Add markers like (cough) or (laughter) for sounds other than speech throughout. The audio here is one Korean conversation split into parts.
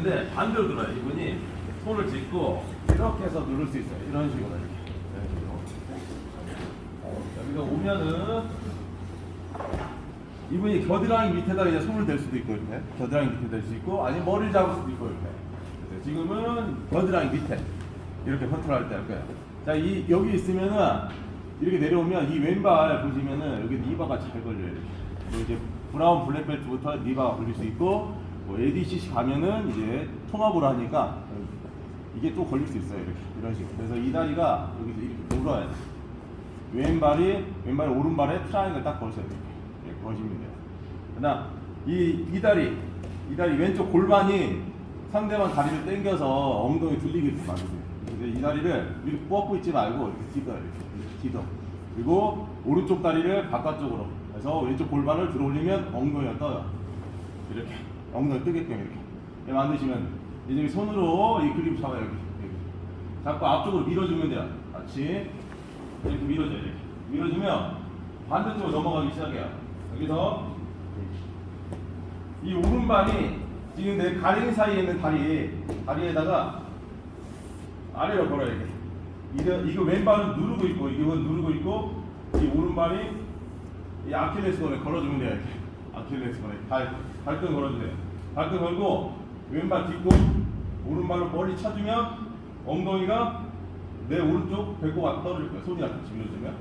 있는데 반대로 들어요. 이분이 손을 짚고 이렇게 해서 누를 수 있어요. 이런 식으로 이렇게. 여기서 오면은 이분이 겨드랑이 밑에다 이제 손을 댈 수도 있고 이렇게 겨드랑이 밑에 댈 수 있고 아니면 머리를 잡을 수도 있고 이렇게. 지금은 겨드랑이 밑에 이렇게 컨트롤할 때 할 거예요. 자, 이 여기 있으면은 이렇게 내려오면 이 왼발 보시면은 여기 니바가 잘 걸려요. 이렇게. 이제 브라운 블랙벨트부터 니바가 걸릴 수 있고 뭐 ADCC 가면은 이제 통합으로 하니까 이게 또 걸릴 수 있어요. 이렇게 이런 식으로. 그래서 이 다리가 여기서 이렇게 눌러야 돼. 왼발이 왼발 오른발에 트라이앵글 딱 걸으셔야 돼요. 이렇게 거시면 돼요. 그다음 이, 이 다리 이 다리 왼쪽 골반이 상대방 다리를 당겨서 엉덩이 들리게끔 만드세요. 이 다리를 이렇게 뻗고 있지 말고 이렇게 뒤더 이렇게 뒤더 그리고 오른쪽 다리를 바깥쪽으로 해서 왼쪽 골반을 들어 올리면 엉덩이가 떠요. 이렇게 엉덩이 뜨게끔 이렇게 이렇게 만드시면 이제 손으로 이 그립 잡아요 여기, 여기. 잡고 앞쪽으로 밀어주면 돼요. 같이 이렇게 밀어줘요 이렇게 밀어주면 반대쪽으로 넘어가기 시작해요. 여기서 이 오른발이 지금 내 가랭이 사이에 있는 다리 다리에다가 아래로 걸어야 돼. 이거 이거 왼발은 누르고 있고 이건 누르고 있고 이 오른발이 이 아킬레스건에 걸어주면 돼요. 이렇게 아킬레스 건에 발 발등 걸어주세요. 발등 걸고 왼발 딛고 오른발로 머리 차주면 엉덩이가 내 오른쪽 배꼽 떨어질 거예요. 손이 같이 밀어주면.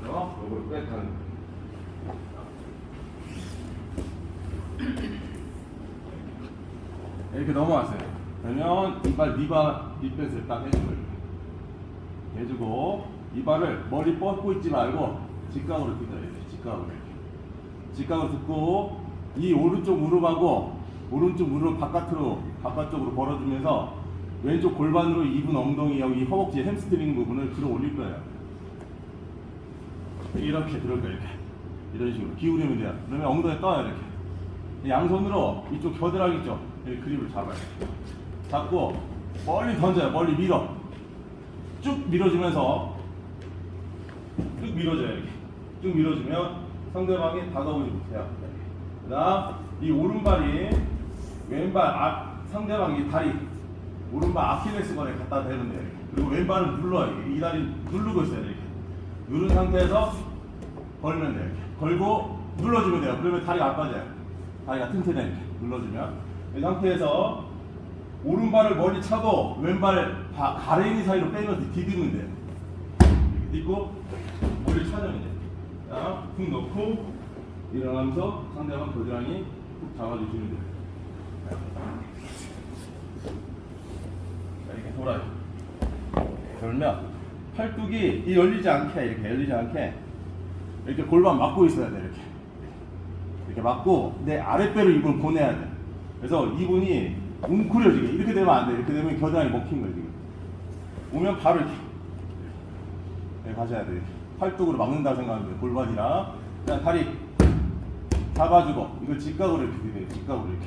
그래서 이걸 백 하는 거예요. 이렇게 넘어왔어요. 그러면 이발 니바 디펜스를 딱 해주고 해주고 이발을 머리 뻗고 있지 말고 직각으로 뜯어요. 이렇게 직각으로 이렇게 직각으로 뜯고 이 오른쪽 무릎하고 오른쪽 무릎 바깥으로 바깥쪽으로 벌어주면서 왼쪽 골반으로 입은 엉덩이하고 이 허벅지 햄스트링 부분을 들어 올릴 거예요. 이렇게 들을 거예요. 이렇게 이런 식으로 기울이면 돼요. 그러면 엉덩이 떠요 이렇게. 양손으로 이쪽 겨드랑이? 이 그립을 잡아요. 잡고 멀리 던져요. 멀리 밀어. 쭉 밀어주면서 쭉 밀어줘요. 이렇게. 쭉 밀어주면 상대방이 다가오지 못해요. 그 다음 이 오른발이 왼발 앞 상대방이 다리 오른발 아킬레스건에 갖다 돼요. 이렇게. 그리고 왼발은 눌러요. 이 다리 누르고 있어요. 이렇게. 누른 상태에서 걸면 돼요. 걸고 눌러주면 돼요. 그러면 다리가 안 빠져요. 다리가 튼튼해 이렇게 눌러주면 이 상태에서 오른발을 멀리 차고 왼발 바- 가랭이 사이로 빼면서 디디면 돼요. 딛고 머리 차주면 돼요. 자, 훅 넣고 일어나면서 상대방 겨드랑이 훅 잡아주시면 돼요. 자, 이렇게 돌아요. 돌면 팔뚝이 이 열리지 않게 이렇게 열리지 않게 이렇게 골반 막고 있어야 돼 이렇게 이렇게 막고 내 아랫배를 이분 보내야 돼. 그래서 이분이 웅크려지게 이렇게 되면 안 돼. 이렇게 되면 겨드랑이 먹힌 거예요 지금. 오면 바로 이렇게 네, 가셔야 돼. 이렇게. 팔뚝으로 막는다 생각하면 돼. 골반이랑 그냥 다리 잡아주고 이걸 직각으로 이렇게 돼요. 직각으로 이렇게.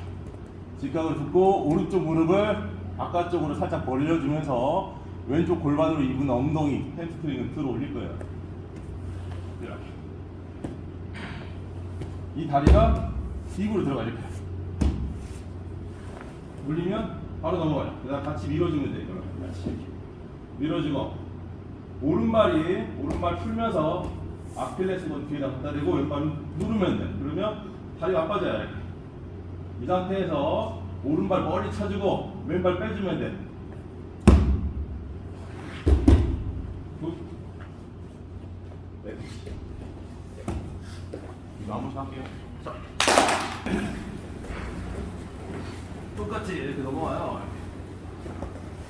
직각으로 듣고 오른쪽 무릎을 바깥쪽으로 살짝 벌려주면서 왼쪽 골반으로 입은 엉덩이 햄스트링을 들어 올릴 거예요. 이렇게. 이 다리가 딥으로 들어가 이렇게. 올리면 바로 넘어가요. 그 다음 같이 밀어주면 돼요. 같이 이렇게. 밀어주고 오른발이 오른발 풀면서 아킬레스건 뒤에다 갖다 대고 왼발 누르면 돼. 그러면 다리가 안 빠져요. 이렇게. 이 상태에서 오른발 머리 차주고 왼발 빼주면 돼. 굿. 네. 이거 한 번씩 할게요. 자. 똑같이 이렇게 넘어와요.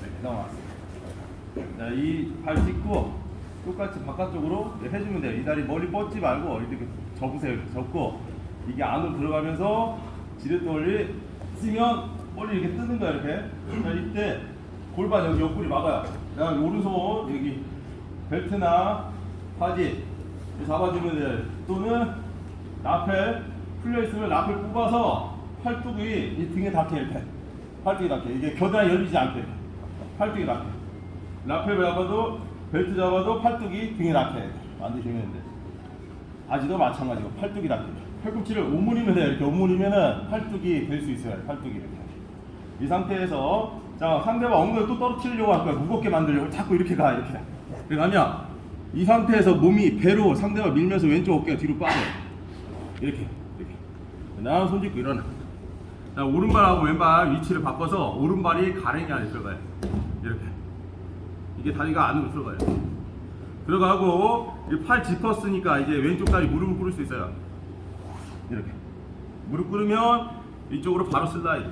이렇게 넘어왔어요. 자, 이 발 짚고 똑같이 바깥쪽으로 해주면 돼요. 이 다리 머리 뻗지 말고 이렇게 접으세요. 접고 이게 안으로 들어가면서 지렛돌리 쓰면 머리 이렇게 뜨는 거야 이렇게. 자, 이때 골반 여기 옆구리 막아요. 그다음 오른손 여기 벨트나 바지 잡아주면 돼요. 또는 라펠 풀려 있으면 라펠 뽑아서 팔뚝이 이 등에 닿게 이렇게 팔뚝이 닿게 이게 겨드랑이 열리지 않게 팔뚝이 닿게 라펠 잡아도 벨트 잡아도 팔뚝이 등에 닿게 만드시면 돼 바지도 마찬가지고 팔뚝이 닿게 팔꿈치를 오므리면 돼요. 이렇게 오므리면은 팔뚝이 될 수 있어요. 팔뚝이 이렇게. 이 상태에서 자 상대방 엉덩이 또 떨어뜨리려고 할 거야. 무겁게 만들려고 자꾸 이렇게 가 이렇게. 그러면 이 상태에서 몸이 배로 상대방 밀면서 왼쪽 어깨가 뒤로 빠져. 이렇게 이렇게. 그다음 손 짚고 일어나. 자 오른발하고 왼발 위치를 바꿔서 오른발이 가랭이 안에 들어가요. 이렇게. 이게 다리가 안으로 들어가요. 들어가고 이팔 짚었으니까 이제 왼쪽 다리 무릎을 꿇을 수 있어요. 이렇게 무릎 꿇으면 이쪽으로 바로 슬라이드.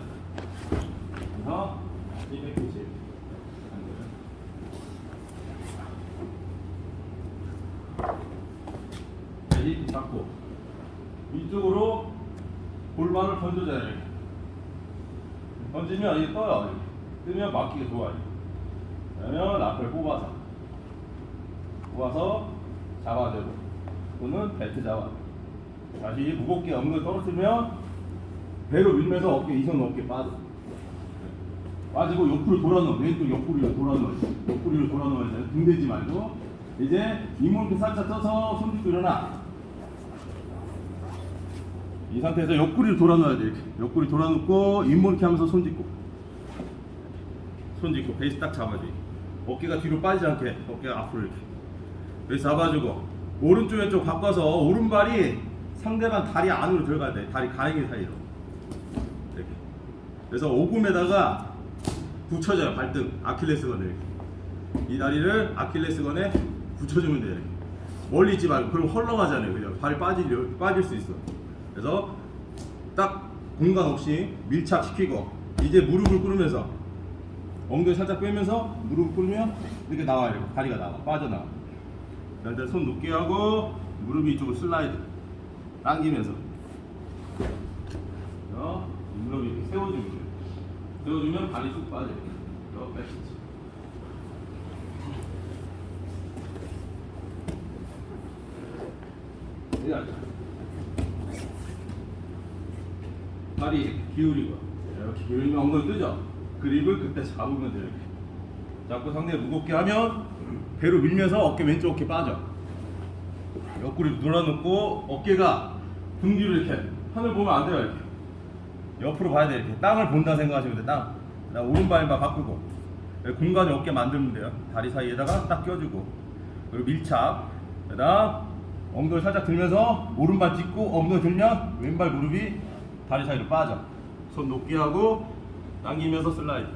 그래서 290. 이렇게 잡고 이쪽으로 골반을 던져줘야 돼. 던지면 이게 떠요. 뜨면 맞기가 좋아요. 그러면 앞을 뽑아서 뽑아서 잡아대고 또는 벨트 잡아. 다시 무겁게 엉덩이 떨어뜨리면 배로 밀면서 어깨 이선 어깨 빠져. 빠지고 옆으로 돌아 넣어. 왼쪽 옆구리로 돌아 넣어. 옆구리로 돌아 넣어야 돼. 등 대지 말고. 이제 이목이 살짝 떠서 손 짚고 일어나. 이 상태에서 옆구리를 돌아 넣어야 돼. 이렇게. 옆구리 돌아 놓고 잇몸 이렇게 하면서 손 짚고. 손 짚고 베이스 딱 잡아줘. 어깨가 뒤로 빠지지 않게 어깨가 앞으로 이렇게. 베이스 잡아주고 오른쪽 왼쪽 바꿔서 오른발이 상대방 다리 안으로 들어가야 돼. 다리 가랭이 사이로. 이렇게. 그래서 오금에다가 붙여줘요. 발등 아킬레스건을 이렇게. 이 다리를 아킬레스건에 붙여주면 돼요. 이렇게. 멀리 있지 말고 그럼 헐렁하잖아요. 그죠? 발이 빠질 빠질 수 있어. 그래서 딱 공간 없이 밀착시키고 이제 무릎을 꿇으면서 엉덩이 살짝 빼면서 무릎 꿇으면 이렇게 나와요. 이렇게. 다리가 나와 빠져나와. 일단 손 높게 하고 무릎이 이쪽으로 슬라이드 당기면서 어, 무릎 이렇게 세워주면 돼요. 세워주면 발이 쑥 빠져요. 이렇게 빼시지. 여기 앉아. 다리 이렇게 기울이고 이렇게 기울이면 엉덩이 뜨죠? 그립을 그때 잡으면 돼요 이렇게. 잡고 상대 무겁게 하면 배로 밀면서 어깨 왼쪽 어깨 빠져. 옆구리 눌러놓고 어깨가 등 뒤로 이렇게 하늘 보면 안 돼요 이렇게. 옆으로 봐야 돼 이렇게. 땅을 본다 생각하시면 돼땅. 그다음 오른발만 바꾸고. 공간이 어깨 만들면 돼요. 다리 사이에다가 딱 껴주고. 그리고 밀착. 그다음 엉덩이 살짝 들면서 오른발 짚고 엉덩이 들면 왼발 무릎이 다리 사이로 빠져. 손 높게 하고 당기면서 슬라이드.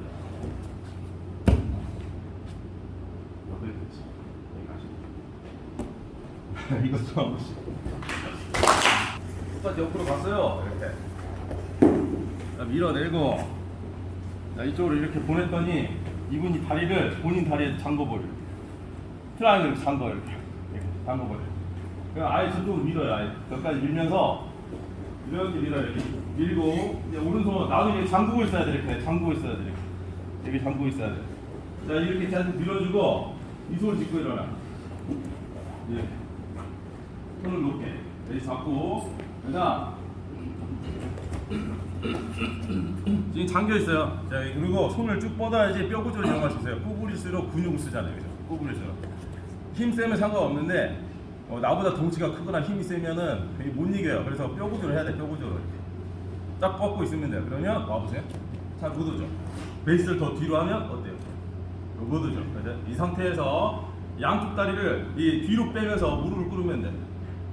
가시고 (laughs) 이것도 한 번씩. 똑같이 옆으로 갔어요. 이렇게. 자, 밀어내고. 자, 이쪽으로 이렇게 보냈더니 이분이 다리를 본인 다리에 잠궈버려. 트라이앵글 잠궈 이렇게. 이렇게 잠궈버려. 그냥 아예 저쪽으로 밀어요 아예. 여기까지 밀면서 이렇게 밀어요 이렇게. 밀고 이제 오른손 나도 이렇게 잠그고 있어야 돼 이렇게 잠그고 있어야 돼 이렇게 이렇게 잠그고 있어야 돼 자 이렇게 계속 밀어주고 이 손을 짚고 일어나. 이렇게 손을 높게. 여기 잡고. 그다음. 지금 잠겨 있어요. 자 그리고 손을 쭉 뻗어야지 뼈 구조를 이용할 수 있어요. 구부릴수록 근육을 쓰잖아요, 그죠? 구부릴수록 힘 세면 상관없는데 어, 나보다 덩치가 크거나 힘이 세면은 못 이겨요. 그래서 뼈 구조를 해야 돼, 뼈 구조를 이렇게 딱 뻗고 있으면 돼요. 그러면 와 보세요. 잘 못 오죠. 베이스를 더 뒤로 하면 어때요? 못 오죠. 그죠? 이 상태에서 양쪽 다리를 이 뒤로 빼면서 무릎을 꿇으면 돼.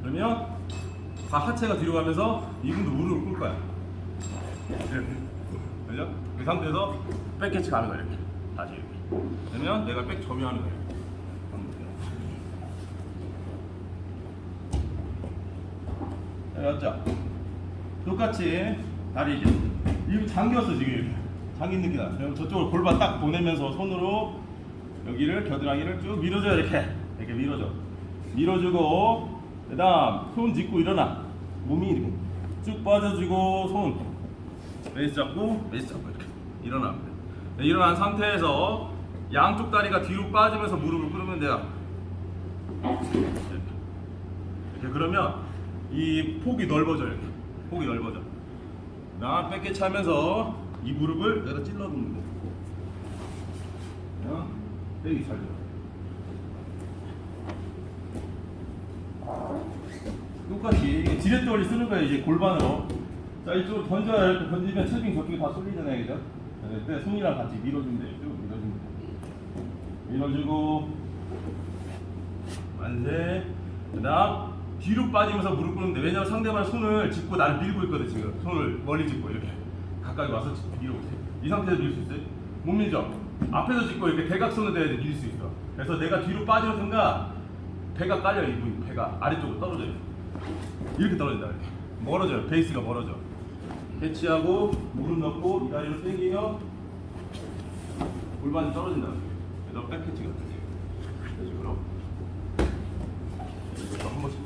그러면 다 하체가 뒤로 가면서 이분도 무릎을 꿇을 거야. 그죠? 그 상태에서 백캐치 가는 이렇게 다시 이렇게 그러면 내가 백 점유하는 거예 요 알았죠? 똑같이 다리 이제 잠겼어 지금 잠긴 느낌 나. 그럼 저쪽으로 골반 딱 보내면서 손으로 여기를 겨드랑이를 쭉 밀어줘요 이렇게. 이렇게 밀어줘. 밀어주고 그 다음 손 짚고 일어나. 몸이 이렇게 쭉 빠져주고 손. 베이스 잡고 베이스 잡고 이렇게 일어나면 돼요. 네, 일어난 상태에서 양쪽 다리가 뒤로 빠지면서 무릎을 꿇으면 돼요. 이렇게 그러면 이 폭이 넓어져 이렇게 폭이 넓어져. 나 뺏게 차면서 이 무릎을 여기다 찔러 놓는 거. 그냥 빼기 잘 돼. 똑같이 지렛돌이 쓰는 거예요 이제 골반으로 자 이쪽으로 던져야 이렇게 던지면 체중이 저쪽에 다 쏠리잖아요 그죠? 그때 손이랑 같이 밀어주면 돼요 쭉 밀어주면 돼요 밀어주고 만세 그 다음 뒤로 빠지면서 무릎 꿇는데 왜냐면 상대방 손을 짚고 나를 밀고 있거든 지금. 손을 멀리 짚고 이렇게 가까이 와서 있어요. 이 상태에서 밀 수 있어요? 못 밀죠? 앞에서 짚고 이렇게 대각선을 대야 돼밀수 있어. 그래서 내가 뒤로 빠지는 순간 배가 깔려요 이분. 배가 아래쪽으로 떨어져요 이렇게 떨어진다 이렇게. 멀어져요. 베이스가 멀어져. 캐치하고 무릎 넣고 이 다리로 당기면 골반이 떨어진다. 그래서 되세요 이런 식으로 이것도 한 번씩